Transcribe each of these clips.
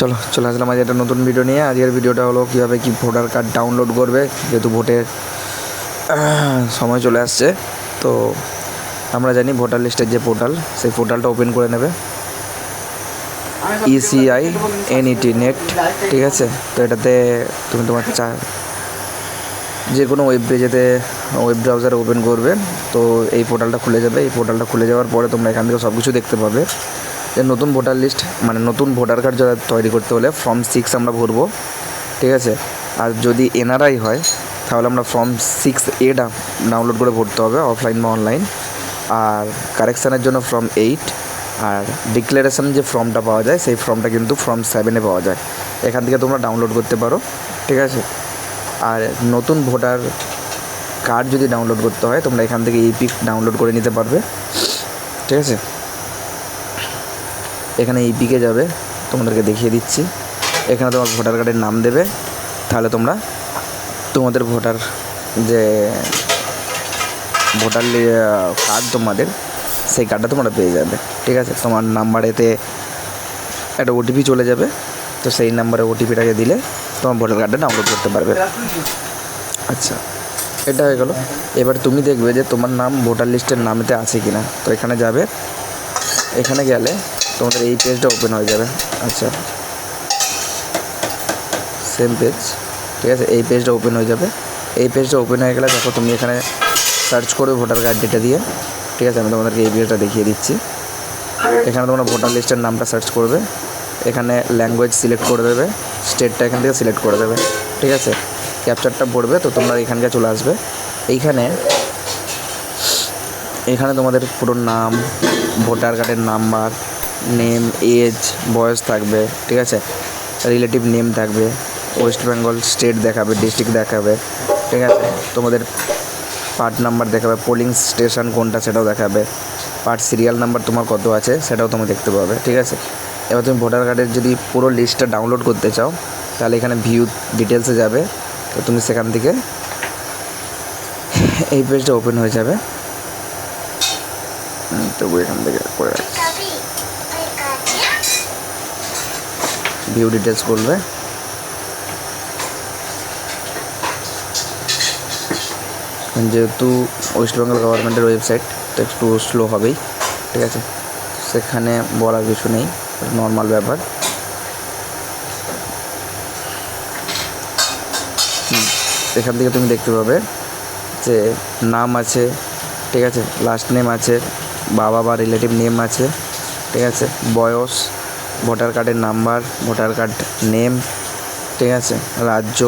চলো, চলে আসলাম আজ একটা নতুন ভিডিও নিয়ে। আজকের ভিডিওটা হলো কীভাবে কি ভোটার কার্ড ডাউনলোড করবে, যেহেতু ভোটের সময় চলে আসছে। তো আমরা জানি ভোটার লিস্টের যে পোর্টাল সেই পোর্টালটা ওপেন করে নেবে। ইসিআই এনইটি নেট ঠিক আছে? তো এটাতে তুমি তোমার চা, যে কোনো ওয়েব পেজেতে ওয়েব ব্রাউজার ওপেন করবে, তো এই পোর্টালটা খুলে যাবে। এই পোর্টালটা খুলে যাওয়ার পরে তোমরা এখান থেকে সব কিছু দেখতে পাবে। যে নতুন ভোটার লিস্ট মানে নতুন ভোটার কার্ড যারা তৈরি করতে হলে ফর্ম সিক্স আমরা ভরবো, ঠিক আছে? আর যদি এনআরআই হয়, তাহলে আমরা ফর্ম সিক্স এ ডাউনলোড করে ভরতে হবে অফলাইন বা অনলাইন আর কারেকশানের জন্য ফর্ম এইট আর ডিক্লারেশন যে ফর্মটা পাওয়া যায়, সেই ফর্মটা কিন্তু ফর্ম সেভেনে পাওয়া যায়। এখান থেকে তোমরা ডাউনলোড করতে পারো, ঠিক আছে? আর নতুন ভোটার কার্ড যদি ডাউনলোড করতে হয়, তোমরা এখান থেকে ইপিক ডাউনলোড করে নিতে পারবে, ঠিক আছে? এখানে এই ইপিকে যাবে, তোমাদেরকে দেখিয়ে দিচ্ছি। এখানে তোমার ভোটার কার্ডের নাম দেবে, তাহলে তোমরা তোমাদের ভোটার যে ভোটার কার্ড তোমাদের, সেই কার্ডটা তোমরা পেয়ে যাবে, ঠিক আছে? তোমার নাম্বারেতে একটা ওটিপি চলে যাবে, তো সেই নাম্বারে ওটিপিটাকে দিলে তোমার ভোটার কার্ডটা ডাউনলোড করতে পারবে। আচ্ছা এটা হয়ে গেলো। এবার তুমি দেখবে যে তোমার নাম ভোটার লিস্টের নামেতে আছে কি না তো এখানে যাবে, এখানে গেলে তোমাদের এই পেজটা ওপেন হয়ে যাবে। আচ্ছা। সেম পেজ ঠিক আছে? এই পেজটা ওপেন হয়ে যাবে। এই পেজটা ওপেন হয়ে গেলে দেখো তুমি এখানে সার্চ করবে ভোটার কার্ড ডেটা দিয়ে, ঠিক আছে? আমি তোমাদেরকে এই পেজটা দেখিয়ে দিচ্ছি। এখানে তোমরা ভোটার লিস্টের নামটা সার্চ করবে। এখানে ল্যাঙ্গুয়েজ সিলেক্ট করে দেবে। স্টেটটা এখান থেকে সিলেক্ট করে দেবে। ঠিক আছে? ক্যাপচারটা পড়বে, তো তোমরা এখানকে চলে আসবে। এইখানে এখানে তোমাদের পুরো নাম ভোটার কার্ডের নাম্বার নেম এজ বয়স থাকবে, ঠিক আছে? রিলেটিভ নেম থাকবে ওয়েস্ট বেঙ্গল স্টেট দেখাবে ডিস্ট্রিক্ট দেখাবে, ঠিক আছে? তোমাদের পার্ট নাম্বার দেখাবে পোলিং স্টেশন কোনটা সেটাও দেখাবে। পার্ট সিরিয়াল নাম্বার তোমার কত আছে সেটাও তুমি দেখতে পাবে, ঠিক আছে? এবার তুমি ভোটার কার্ডের যদি পুরো লিস্টটা ডাউনলোড করতে চাও, তাহলে এখানে ভিউ ডিটেলসে যাবে। তো তুমি সেখান থেকে এই পেজটা ওপেন হয়ে যাবে। তবু এখান থেকে করে রাখছি। ভিউ ডিটেলস করবে যেহেতু ওয়েস্ট বেঙ্গল গভর্নমেন্টের ওয়েবসাইট, তো একটু স্লো হবেই, ঠিক আছে? সেখানে বলার কিছু নেই নর্মাল ব্যাপার। এখান থেকে তুমি দেখতে পাবে যে নাম আছে, ঠিক আছে? লাস্ট নেম আছে, বাবা বা রিলেটিভ নেম আছে, ঠিক আছে? বয়স ভোটার কার্ডের নাম্বার, ভোটার কার্ড নেম, ঠিক আছে? রাজ্য,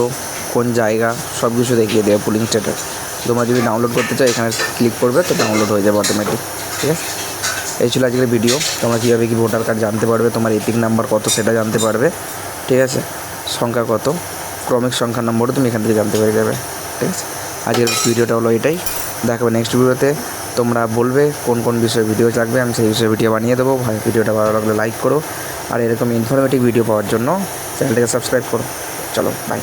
কোন জায়গা সব কিছু দেখিয়ে দেবে পুলিং স্টেটাস তোমরা যদি ডাউনলোড করতে চাও, এখানে ক্লিক করবে, তো ডাউনলোড হয়ে যাবে অটোমেটিক ঠিক আছে? এই ছিল আজকের ভিডিও তোমরা কীভাবে কি ভোটার কার্ড জানতে পারবে, তোমার এপিক নাম্বার কত, সেটা জানতে পারবে, ঠিক আছে? সংখ্যা কত, ক্রমিক সংখ্যার নম্বরও তুমি এখান থেকে জানতে পেরে যাবে, ঠিক আছে? আজকের ভিডিওটা হলো এটাই। দেখাবে নেক্সট ভিডিওতে তোমরা বলবে কোন কোন বিষয়ে ভিডিও লাগবে আমি সেই বিষয়ে ভিডিও বানিয়ে দেবো। ভিডিওটা ভালো লাগলে লাইক করো। আর এরকম ইনফরমেটিভ ভিডিও পাওয়ার জন্য চ্যানেলটাকে সাবস্ক্রাইব করো। চলো বাই